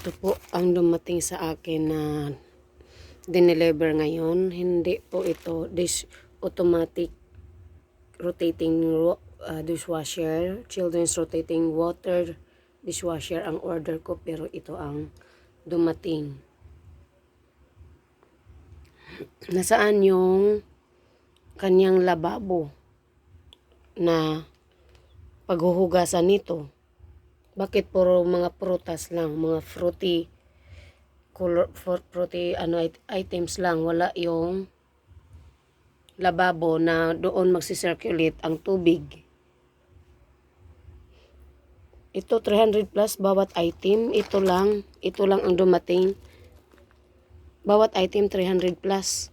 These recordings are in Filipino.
Ito po ang dumating sa akin na dineliver ngayon. Hindi po ito dish automatic rotating ro- uh, dishwasher, children's rotating water dishwasher ang order ko pero ito ang dumating. Nasaan yung kanyang lababo na paghuhugasan nito? Bakit puro mga prutas lang, mga fruity color fruity ano it- items lang, wala yung lababo na doon magsi-circulate ang tubig. Ito 300 plus bawat item, ito lang, ito lang ang dumating. Bawat item 300 plus.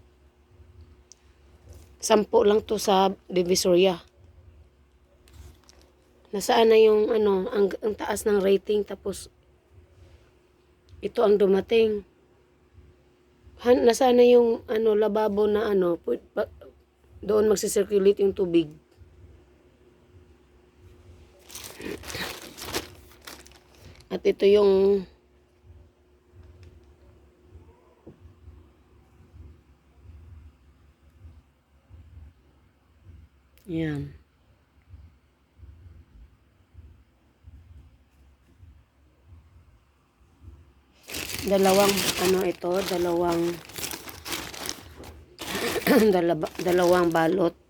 Sampo lang to sa Divisoria. Nasaan na yung ano, ang, ang taas ng rating tapos ito ang dumating. Han, nasaan na yung ano lababo na ano, doon magsi-circulate yung tubig. At ito yung Yan. Dalawang ano ito, dalawang dalawa, dalawang balot